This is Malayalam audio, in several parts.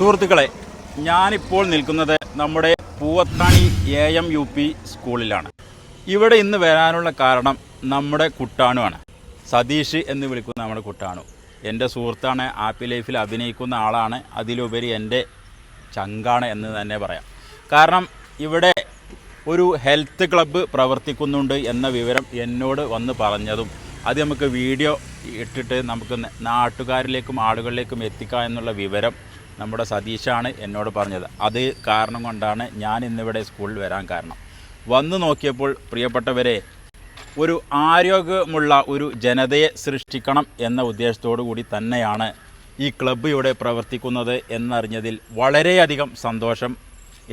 സുഹൃത്തുക്കളെ ഞാനിപ്പോൾ നിൽക്കുന്നത് നമ്മുടെ Poovathani A M U P സ്കൂളിലാണ്. ഇവിടെ ഇന്ന് വരാനുള്ള കാരണം നമ്മുടെ കുട്ടാണുവാണ് സതീഷ് എന്ന് വിളിക്കുന്ന നമ്മുടെ കുട്ടാണു. എന്റെ സുഹൃത്താണ് ആപ്പി ലൈഫിൽ അഭിനയിക്കുന്ന ആളാണ്. അതിലുപരി എന്റെ ചങ്കാണ് എന്ന് തന്നെ പറയാം. കാരണം ഇവിടെ ഒരു ഹെൽത്ത് ക്ലബ്ബ് പ്രവർത്തിക്കുന്നുണ്ട് എന്ന വിവരം എന്നോട് വന്ന് പറഞ്ഞതും അത് നമുക്ക് വീഡിയോ ഇട്ടിട്ട് നമുക്ക് നാട്ടുകാരിലേക്കും ആളുകളിലേക്കും എത്തിക്കാം എന്നുള്ള വിവരം നമ്മുടെ സതീഷാണ് എന്നോട് പറഞ്ഞത്. അത് കാരണം കൊണ്ടാണ് ഞാൻ ഇന്നിവിടെ സ്കൂളിൽ വരാൻ കാരണം. വന്നു നോക്കിയപ്പോൾ പ്രിയപ്പെട്ടവരെ ഒരു ആരോഗ്യമുള്ള ഒരു ജനതയെ സൃഷ്ടിക്കണം എന്ന ഉദ്ദേശത്തോടു കൂടി തന്നെയാണ് ഈ ക്ലബ്ബ് ഇവിടെ പ്രവർത്തിക്കുന്നത് എന്നറിഞ്ഞതിൽ വളരെയധികം സന്തോഷം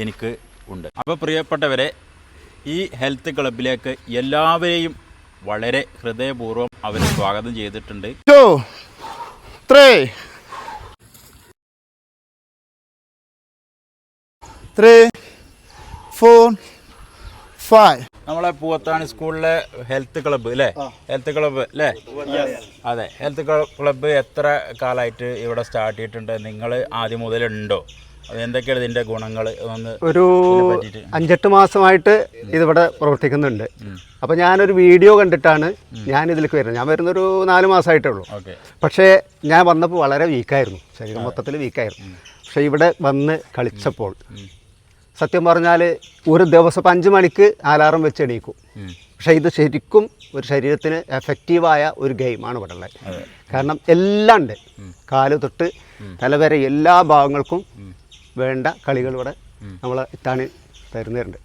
എനിക്ക് ഉണ്ട്. അപ്പോൾ പ്രിയപ്പെട്ടവരെ ഈ ഹെൽത്ത് ക്ലബിലേക്ക് എല്ലാവരെയും വളരെ ഹൃദയപൂർവം അവർ സ്വാഗതം ചെയ്തിട്ടുണ്ട്. Two, four five four, five. നമ്മളെ പൂവത്താണ് സ്കൂളിലെ ഹെൽത്ത് ക്ലബ്ബ് അല്ലേ ഹെൽത്ത് ക്ലബ്ബ് അല്ലേ അതെ. ഹെൽത്ത് ക്ലബ്ബ് എത്ര കാലമായിട്ട് ഇവിടെ സ്റ്റാർട്ട് ചെയ്തിട്ടുണ്ട്? നിങ്ങൾ ആദ്യം മുതലുണ്ടോ? അത് എന്തൊക്കെയാണ് ഇതിന്റെ ഗുണങ്ങൾ? ഒന്ന് ഒരു അഞ്ചെട്ട് മാസമായിട്ട് ഇതിവിടെ പ്രവർത്തിക്കുന്നുണ്ട്. അപ്പോൾ ഞാനൊരു വീഡിയോ കണ്ടിട്ടാണ് ഞാൻ ഇതിലേക്ക് വരുന്നത്. ഞാൻ വരുന്ന ഒരു നാല് മാസമായിട്ടേ ഉള്ളൂ. ഓക്കെ. പക്ഷേ ഞാൻ വന്നപ്പോൾ വളരെ വീക്കായിരുന്നു ശരീരം മൊത്തത്തിൽ വീക്കായിരുന്നു പക്ഷേ ഇവിടെ വന്ന് കളിച്ചപ്പോൾ സത്യം പറഞ്ഞാൽ ഒരു ദിവസം ഇപ്പം അഞ്ച് മണിക്ക് അലാറം വെച്ച് എണീക്കും. പക്ഷേ ഇത് ശരിക്കും ഒരു ശരീരത്തിന് എഫക്റ്റീവായ ഒരു ഗെയിമാണ് ഇവിടെ ഉള്ളത്. കാരണം എല്ലാം ഉണ്ട്. കാൽ തൊട്ട് തലവരെ എല്ലാ ഭാഗങ്ങൾക്കും വേണ്ട കളികൾ ഇവിടെ നമ്മൾ ഇത്താണി തരുന്നുണ്ട്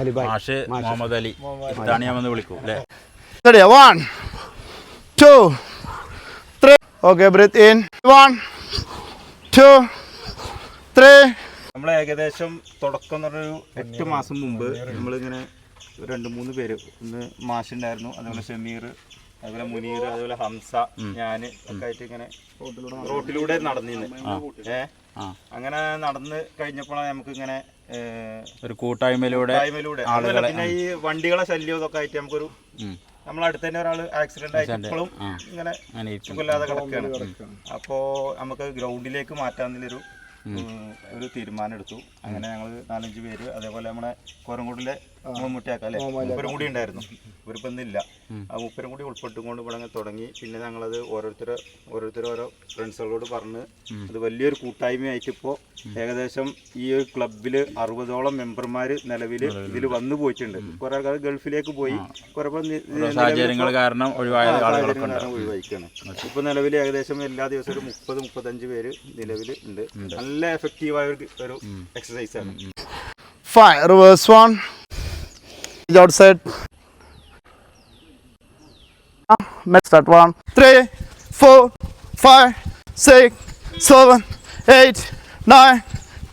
അലിബായ്. മുഹമ്മദ് അലി. ഇത്താണിയാമെന്ന് വിളിക്കൂ അല്ലേ? three. Okay, in in. One, two, three. നമ്മൾ ഏകദേശം തുടക്കം എന്ന് പറഞ്ഞൊരു എട്ട് മാസം മുമ്പ് നമ്മളിങ്ങനെ രണ്ട് മൂന്ന് പേര് ഒന്ന് മാഷുണ്ടായിരുന്നു. അതുപോലെ ഷമീർ അതുപോലെ മുനീർ അതുപോലെ ഹംസ ഞാൻ ഒക്കെ ആയിട്ട് ഇങ്ങനെ റോട്ടിലൂടെ നടന്നിന്ന്. ഏ? അങ്ങനെ നടന്ന് കഴിഞ്ഞപ്പോഴാണ് നമുക്ക് ഇങ്ങനെ ഒരു കൂട്ടായ്മയിലൂടെ പിന്നെ ഈ വണ്ടികളെ ശല്യം ഇതൊക്കെ ആയിട്ട് നമുക്കൊരു നമ്മളടുത്ത് തന്നെ ഒരാൾ ആക്സിഡന്റ് ആയിട്ട് ഇപ്പോഴും ഇങ്ങനെ സുഖമില്ലാതെ കിടക്കുകയാണ് അപ്പോ നമുക്ക് ഗ്രൗണ്ടിലേക്ക് മാറ്റാന്നുള്ളൊരു ഒരു തീരുമാനം എടുത്തു അങ്ങനെ ഞങ്ങൾ നാലഞ്ച് പേര് അതേപോലെ നമ്മുടെ കോരംകൂടിലെ മുമ്മൂട്ടിയാക്ക അല്ലെ മുപ്പരും കൂടി ഉണ്ടായിരുന്നു. ഇവരിപ്പം ഇന്നില്ല ആ മൂപ്പരും കൂടി ഉൾപ്പെട്ടുകൊണ്ട് ഇവിടെ അങ്ങ് തുടങ്ങി. പിന്നെ ഞങ്ങളത് ഓരോരുത്തർ ഓരോരുത്തർ ഓരോ ഫ്രണ്ട്സുകളോട് പറഞ്ഞ് അത് വലിയൊരു കൂട്ടായ്മയായിട്ട് ഇപ്പോൾ ഏകദേശം ഈ ഒരു ക്ലബിൽ അറുപതോളം മെമ്പർമാർ നിലവിൽ ഇതിൽ വന്നു പോയിട്ടുണ്ട്. കുറെ ആൾക്കാർ ഗൾഫിലേക്ക് പോയി. കുറെ സാഹചര്യങ്ങൾ കാരണം ഒഴിവായ ഒഴിവായിക്കാണ് ഇപ്പൊ നിലവിൽ ഏകദേശം എല്ലാ ദിവസവും ഒരു മുപ്പത് മുപ്പത്തഞ്ച് പേര് നിലവിൽ ഉണ്ട്. നല്ല എഫക്റ്റീവായ ഒരു ഒരു എക്സസൈസ് ആണ്. Five. One. Outside. Let's start. One, three, four, five, six, seven, eight, nine,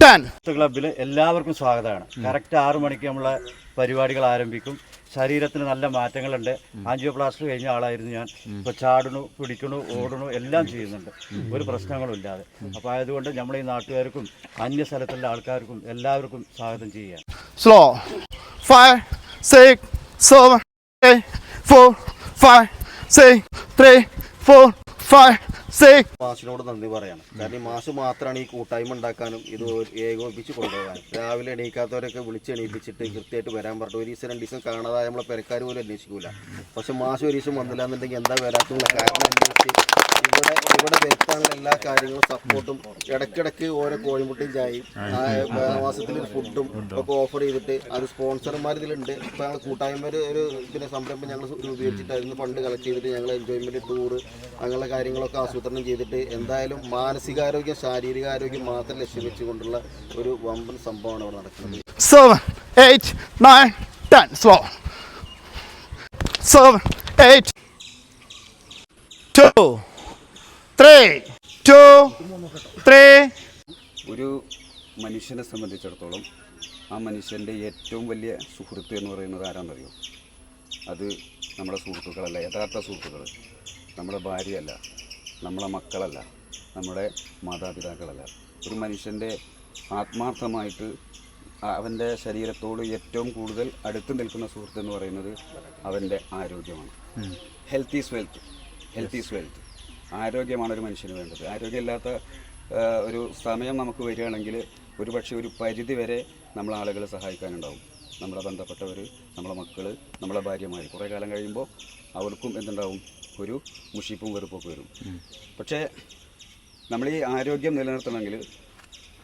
ten. ക്ലബിൽ എല്ലാവർക്കും സ്വാഗതമാണ്. കറക്റ്റ് ആറു മണിക്ക് നമ്മളെ പരിപാടികൾ ആരംഭിക്കും. ശരീരത്തിന് നല്ല മാറ്റങ്ങളുണ്ട്. ആൻജിയോപ്ലാസ്റ്റർ കഴിഞ്ഞ ആളായിരുന്നു ഞാൻ. ഇപ്പോൾ ചാടണു പിടിക്കണു ഓടണു എല്ലാം ചെയ്യുന്നുണ്ട്. ഒരു പ്രശ്നങ്ങളും ഇല്ലാതെ. അപ്പൊ ആയതുകൊണ്ട് നമ്മൾ ഈ നാട്ടുകാർക്കും അന്യ സ്ഥലത്തുള്ള ആൾക്കാർക്കും എല്ലാവർക്കും സ്വാഗതം ചെയ്യുക slow Five, six, seven, eight, four, five, six, three, four, five, six. മാഷിനോട് നന്ദി പറയാണ്. കാരണം ഈ മാഷ് മാത്രമാണ് ഈ കൂട്ടായ്മ ഉണ്ടാക്കാനും ഇത് ഏകോപിപ്പിച്ച് കൊണ്ടുപോകാനും രാവിലെ എണീക്കാത്തവരൊക്കെ വിളിച്ച് എണീപ്പിച്ചിട്ട് കൃത്യമായിട്ട് വരാൻ പറഞ്ഞു ഒരു ദിവസം രണ്ട് ദിവസം കാണാതായ നമ്മളെ പെരക്കാർ പോലും അന്വേഷിക്കൂല. പക്ഷെ മാഷ് ഒരു ദിവസം വന്നില്ല എന്നുണ്ടെങ്കിൽ എന്താ വരാത്തുള്ള കാരണം അന്വേഷിച്ച് ഇവിടെ വരുത്താനുള്ള എല്ലാ കാര്യങ്ങളും സപ്പോർട്ടും ഇടയ്ക്കിടയ്ക്ക് ഓരോ കോഴിമുട്ടയും ചായയും മാസത്തിൽ ഫുഡും ഒക്കെ ഓഫർ ചെയ്തിട്ട് അത് സ്പോൺസർമാർ ഇതിലുണ്ട് ഇപ്പൊ ഞങ്ങൾ കൂട്ടായ്മ ഒരു പിന്നെ സംരംഭം ഞങ്ങൾ രൂപീകരിച്ചിട്ടായിരുന്നു ഫണ്ട് കളക്ട് ചെയ്തിട്ട് ഞങ്ങൾ എൻജോയ്മെന്റ് ടൂറ് അങ്ങനെയുള്ള കാര്യങ്ങളൊക്കെ ആസൂത്രണം ചെയ്തിട്ട് എന്തായാലും മാനസികാരോഗ്യം ശാരീരികാരോഗ്യം മാത്രം ലക്ഷ്യം വെച്ചുകൊണ്ടുള്ള ഒരു വമ്പൻ സംഭവമാണ് ഇവിടെ നടക്കുന്നത് seven, eight, nine, ten. Slow. Seven, eight, two, three, two, three. ഒരു മനുഷ്യനെ സംബന്ധിച്ചിടത്തോളം ആ മനുഷ്യന്റെ ഏറ്റവും വലിയ സുഹൃത്ത് എന്ന് പറയുന്നത് ആരാന്നറിയോ? അത് നമ്മുടെ സുഹൃത്തുക്കളല്ല യഥാർത്ഥ സുഹൃത്തുക്കൾ. നമ്മുടെ ഭാര്യയല്ല നമ്മുടെ മക്കളല്ല നമ്മുടെ മാതാപിതാക്കളല്ല. ഒരു മനുഷ്യന്റെ ആത്മാർത്ഥമായിട്ട് അവന്റെ ശരീരത്തോട് ഏറ്റവും കൂടുതൽ അടുത്ത് നിൽക്കുന്ന സുഹൃത്ത് എന്ന് പറയുന്നത് അവന്റെ ആരോഗ്യമാണ്. Health is wealth health is wealth ആരോഗ്യമാണ് ഒരു മനുഷ്യന് വേണ്ടത്. ആരോഗ്യമില്ലാത്ത ഒരു സമയം നമുക്ക് വരികയാണെങ്കിൽ ഒരു പക്ഷേ ഒരു പരിധി വരെ നമ്മൾ ആളുകളെ സഹായിക്കാനുണ്ടാവും. നമ്മളെ ബന്ധപ്പെട്ടവർ നമ്മളെ മക്കൾ നമ്മളെ ഭാര്യമാർ കുറേ കാലം കഴിയുമ്പോൾ അവർക്കും എന്തുണ്ടാവും? ഒരു മുഷിപ്പും വെറുപ്പൊക്കെ വരും. പക്ഷേ നമ്മൾ ഈ ആരോഗ്യം നിലനിർത്തണമെങ്കിൽ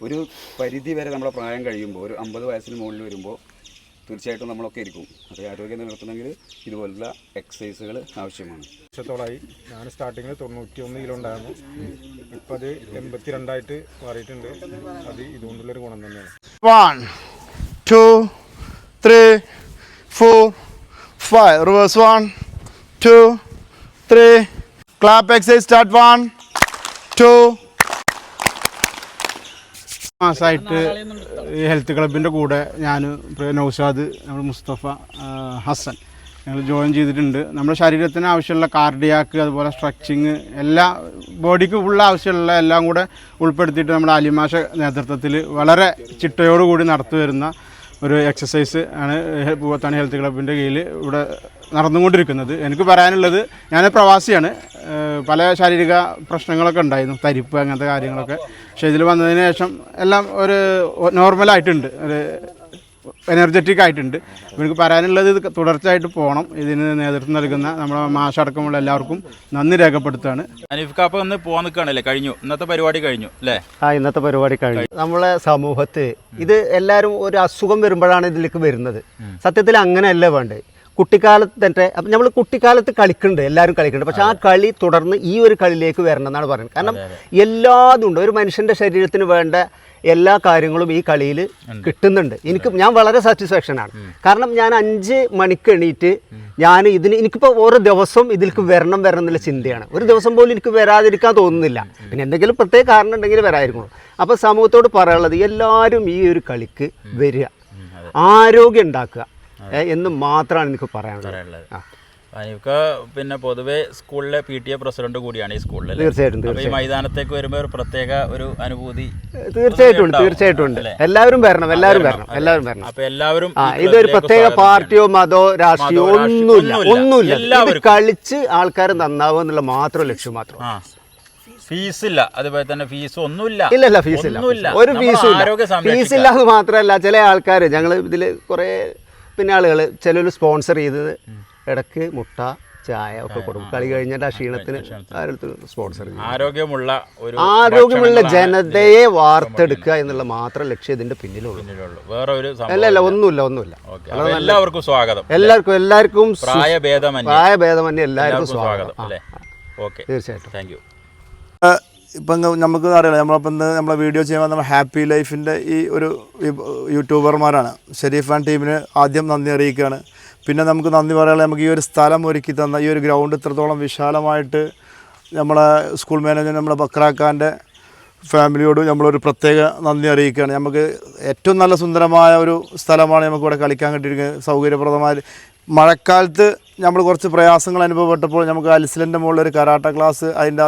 ഒരു പരിധി വരെ നമ്മളെ പ്രായം കഴിയുമ്പോൾ ഒരു അമ്പത് വയസ്സിന് മുകളിൽ വരുമ്പോൾ തീർച്ചയായിട്ടും നമ്മളൊക്കെ ഇരിക്കും അത് ആരോഗ്യം നിലനിർത്തണമെങ്കിൽ ഇതുപോലുള്ള എക്സസൈസുകൾ ആവശ്യമാണ്. വർഷത്തോളമായി ഞാൻ സ്റ്റാർട്ടിങ്ങിൽ തൊണ്ണൂറ്റി ഒന്ന് കിലോ ഉണ്ടായിരുന്നു. ഇപ്പം അത് എൺപത്തി രണ്ടായിട്ട് മാറിയിട്ടുണ്ട്. അത് ഇതുകൊണ്ടുള്ളൊരു ഗുണം തന്നെയാണ്. One two three four five reverse one two three clap exercise start one two. മാസമായിട്ട് ഈ ഹെൽത്ത് ക്ലബിന്റെ കൂടെ ഞാൻ നൗഷാദ് നമ്മൾ മുസ്തഫ ഹസൻ ഞങ്ങൾ ജോയിൻ ചെയ്തിട്ടുണ്ട്. നമ്മുടെ ശരീരത്തിന് ആവശ്യമുള്ള കാർഡിയാക്ക് അതുപോലെ സ്ട്രെച്ചിങ് എല്ലാ ബോഡിക്ക് ഫുൾ ആവശ്യമുള്ള എല്ലാം കൂടെ ഉൾപ്പെടുത്തിയിട്ട് നമ്മുടെ അലിമാഷ നേതൃത്വത്തിൽ വളരെ ചിട്ടയോടുകൂടി നടത്തി വരുന്ന ഒരു എക്സസൈസ് ആണ് പൂവത്താണി ഹെൽത്ത് ക്ലബിന്റെ കീഴിൽ ഇവിടെ നടന്നുകൊണ്ടിരിക്കുന്നത്. എനിക്ക് പറയാനുള്ളത് ഞാൻ പ്രവാസിയാണ്. പല ശാരീരിക പ്രശ്നങ്ങളൊക്കെ ഉണ്ടായിരുന്നു. തരിപ്പ് അങ്ങനത്തെ കാര്യങ്ങളൊക്കെ. പക്ഷേ ഇതിൽ വന്നതിന് ശേഷം എല്ലാം ഒരു നോർമലായിട്ടുണ്ട് ഒരു എനർജറ്റിക് ആയിട്ടുണ്ട്. എനിക്ക് പറയാനുള്ളത് ഇത് തുടർച്ചയായിട്ട് പോകണം. ഇതിന് നേതൃത്വം നൽകുന്ന നമ്മുടെ മാഷടക്കമുള്ള എല്ലാവർക്കും നന്ദി രേഖപ്പെടുത്തുകയാണ്. അനീഫ് കാപ്പ ഒന്ന് പോകാൻ നിൽക്കുകയാണല്ലേ? കഴിഞ്ഞു. ഇന്നത്തെ പരിപാടി കഴിഞ്ഞു അല്ലേ? ആ ഇന്നത്തെ പരിപാടി കഴിഞ്ഞു. നമ്മളെ സമൂഹത്തെ ഇത് എല്ലാവരും ഒരു അസുഖം വരുമ്പോഴാണ് ഇതിലേക്ക് വരുന്നത്. സത്യത്തിൽ അങ്ങനെയല്ല വേണ്ടത്. കുട്ടിക്കാലത്ത് തന്നെ അപ്പം നമ്മൾ കുട്ടിക്കാലത്ത് കളിക്കുന്നുണ്ട് എല്ലാവരും കളിക്കുന്നുണ്ട് പക്ഷെ ആ കളി തുടർന്ന് ഈ ഒരു കളിയിലേക്ക് വരണം എന്നാണ് പറയുന്നത്. കാരണം എല്ലാതും ഉണ്ട്. ഒരു മനുഷ്യന്റെ ശരീരത്തിന് വേണ്ട എല്ലാ കാര്യങ്ങളും ഈ കളിയിൽ കിട്ടുന്നുണ്ട്. എനിക്ക് ഞാൻ വളരെ സാറ്റിസ്ഫാക്ഷനാണ് കാരണം ഞാൻ അഞ്ച് മണിക്ക് എണീറ്റ് ഞാൻ ഇതിന് എനിക്കിപ്പോൾ ഓരോ ദിവസം ഇതിലേക്ക് വരണം വരണം എന്നുള്ള ചിന്തയാണ്. ഒരു ദിവസം പോലും എനിക്ക് വരാതിരിക്കാൻ തോന്നുന്നില്ല. പിന്നെ എന്തെങ്കിലും പ്രത്യേക കാരണം ഉണ്ടെങ്കിൽ വരാതിരിക്കണം അപ്പോൾ സമൂഹത്തോട് പറയാനുള്ളത് എല്ലാവരും ഈ ഒരു കളിക്ക് വരിക. ആരോഗ്യം ഉണ്ടാക്കുക. എന്ന് മാത്രമാണ് എനിക്ക് പറയാനുള്ളത്. പറയാനുള്ളത്. ആ. അനീഫ്ക പിന്നെ പൊതുവെ സ്കൂളിലെ പി ടി എ പ്രസിഡന്റ് കൂടിയാണ് ഈ സ്കൂളിൽ? തീർച്ചയായിട്ടും, ഈ മൈതാനത്തേക്ക് വരുമ്പോൾ ഒരു പ്രത്യേക ഒരു അനുഭൂതി തീർച്ചയായിട്ടും തീർച്ചയായിട്ടും ഉണ്ട്. എല്ലാവരും വരണം എല്ലാവരും വരണം, എല്ലാവരും വരണം. അപ്പൊ എല്ലാവരും ഇതൊരു പ്രത്യേക പാർട്ടിയോ മതോ രാഷ്ട്രീയോ ഒന്നുമില്ല ഒന്നുമില്ല. എല്ലാവരും. കളിച്ച് ആൾക്കാർ നന്നാവുക എന്നുള്ള മാത്രം ലക്ഷ്യം മാത്രം. ഫീസ് ഇല്ല അതുപോലെ തന്നെ ഫീസ് ഒന്നുമില്ല. ഇല്ല ഇല്ല ഫീസ് ഇല്ല ഒരു ഫീസ് ഫീസും ആരോഗ്യം ഇല്ല. ഫീസ് ഇല്ലാതെ ഇല്ല എന്ന് മാത്രമല്ല ചില ആൾക്കാർ ഞങ്ങൾ ഇതിൽ കുറേ പിന്നെ ആളുകൾ ചിലർ സ്പോൺസർ ചെയ്തത് ഇടയ്ക്ക് മുട്ട ചായ ഒക്കെ കൊടുക്കും. കളി കഴിഞ്ഞിട്ട് ആ ക്ഷീണത്തിന് ആരുടെ സ്പോൺസർ ചെയ്യും. ആരോഗ്യമുള്ള ഒരു ആരോഗ്യമുള്ള ജനതയെ വാർത്തെടുക്കുക എന്നുള്ള മാത്രം ലക്ഷ്യം ഇതിന്റെ പിന്നിലുള്ളൂ. വേറെ ഒരു അല്ല അല്ല ഒന്നുമില്ല ഒന്നുമില്ല. ഓക്കെ എല്ലാവർക്കും സ്വാഗതം. എല്ലാവർക്കും എല്ലാവർക്കും പ്രായഭേദമന്യേ. പ്രായഭേദമന്യേ എല്ലാവർക്കും സ്വാഗതം. തീർച്ചയായിട്ടും. Thank you. ഇപ്പം നമുക്ക് അറിയാം നമ്മളിപ്പം ഇന്ന് നമ്മളെ വീഡിയോ ചെയ്യുമ്പോൾ നമ്മൾ ഹാപ്പി ലൈഫിന്റെ ഈ ഒരു യൂട്യൂബർമാരാണ് ഷെരീഫ് ആൻഡ് ടീമിന് ആദ്യം നന്ദി അറിയിക്കുകയാണ്. പിന്നെ നമുക്ക് നന്ദി പറയാനുള്ള നമുക്ക് ഈ ഒരു സ്ഥലം ഒരുക്കി തന്ന ഈ ഒരു ഗ്രൗണ്ട് ഇത്രത്തോളം വിശാലമായിട്ട് നമ്മളെ സ്കൂൾ മാനേജർ നമ്മളെ ബക്രാക്കാന്റെ ഫാമിലിയോട് നമ്മളൊരു പ്രത്യേക നന്ദി അറിയിക്കുകയാണ്. നമുക്ക് ഏറ്റവും നല്ല സുന്ദരമായ ഒരു സ്ഥലമാണ് നമുക്ക് ഇവിടെ കളിക്കാൻ കിട്ടിയിരിക്കുന്നത്. സൗകര്യപ്രദമായ മഴക്കാലത്ത് നമ്മൾ കുറച്ച് പ്രയാസങ്ങൾ അനുഭവപ്പെട്ടപ്പോൾ നമുക്ക് അലിസിലിന്റെ മുകളിൽ ഒരു കരാട്ട ക്ലാസ് അതിന്റെ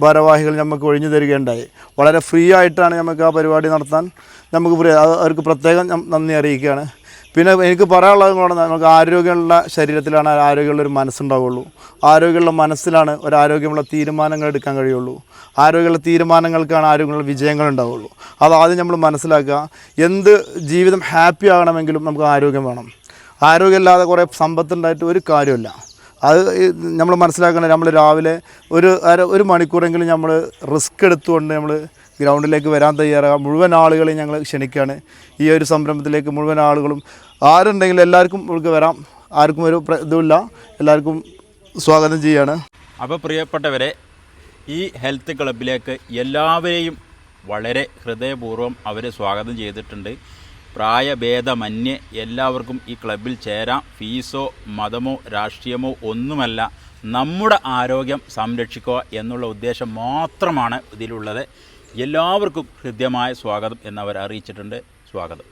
ഭാരവാഹികൾ നമുക്ക് ഒഴിഞ്ഞു തരികയുണ്ടായി. വളരെ ഫ്രീ ആയിട്ടാണ് നമുക്ക് ആ പരിപാടി നടത്താൻ നമുക്ക് അവർക്ക് പ്രത്യേകം നന്ദി അറിയിക്കുകയാണ്. പിന്നെ എനിക്ക് പറയാനുള്ളത് കൂടെ നമുക്ക് ആരോഗ്യമുള്ള ശരീരത്തിലാണ് ആരോഗ്യമുള്ള ഒരു മനസ്സുണ്ടാവുള്ളൂ. ആരോഗ്യമുള്ള മനസ്സിലാണ് ഒരു ആരോഗ്യമുള്ള തീരുമാനങ്ങൾ എടുക്കാൻ കഴിയുള്ളൂ. ആരോഗ്യമുള്ള തീരുമാനങ്ങൾക്കാണ് ആരോഗ്യമുള്ള വിജയങ്ങൾ ഉണ്ടാവുള്ളൂ. അതാദ്യം നമ്മൾ മനസ്സിലാക്കുക എന്ത് ജീവിതം ഹാപ്പി ആകണമെങ്കിലും നമുക്ക് ആരോഗ്യം വേണം. ആരോഗ്യമില്ലാതെ കുറേ സമ്പത്തുണ്ടായിട്ട് ഒരു കാര്യമില്ല അത് നമ്മൾ മനസ്സിലാക്കണം നമ്മൾ രാവിലെ ഒരു അര ഒരു മണിക്കൂറെങ്കിലും നമ്മൾ റിസ്ക് എടുത്തുകൊണ്ട് നമ്മൾ ഗ്രൗണ്ടിലേക്ക് വരാൻ തയ്യാറാകാം മുഴുവൻ ആളുകളെയും ഞങ്ങൾ ക്ഷണിക്കുകയാണ് ഈ ഒരു സംരംഭത്തിലേക്ക് മുഴുവൻ ആളുകളും ആരുണ്ടെങ്കിലും എല്ലാവർക്കും നമുക്ക് വരാം. ആർക്കും ഒരു ഇതുമില്ല. എല്ലാവർക്കും സ്വാഗതം ചെയ്യാണ്. അപ്പോൾ പ്രിയപ്പെട്ടവരെ ഈ ഹെൽത്ത് ക്ലബിലേക്ക് എല്ലാവരെയും വളരെ ഹൃദയപൂർവം അവരെ സ്വാഗതം ചെയ്തിട്ടുണ്ട്. പ്രായഭേദമന്യേ എല്ലാവർക്കും ഈ ക്ലബിൽ ചേരാം. ഫീസോ മതമോ രാഷ്ട്രീയമോ ഒന്നുമല്ല. നമ്മുടെ ആരോഗ്യം സംരക്ഷിക്കുക എന്നുള്ള ഉദ്ദേശം മാത്രമാണ് ഇതിലുള്ളത്. എല്ലാവർക്കും ഹൃദ്യമായ സ്വാഗതം എന്നവർ അറിയിച്ചിട്ടുണ്ട്. സ്വാഗതം.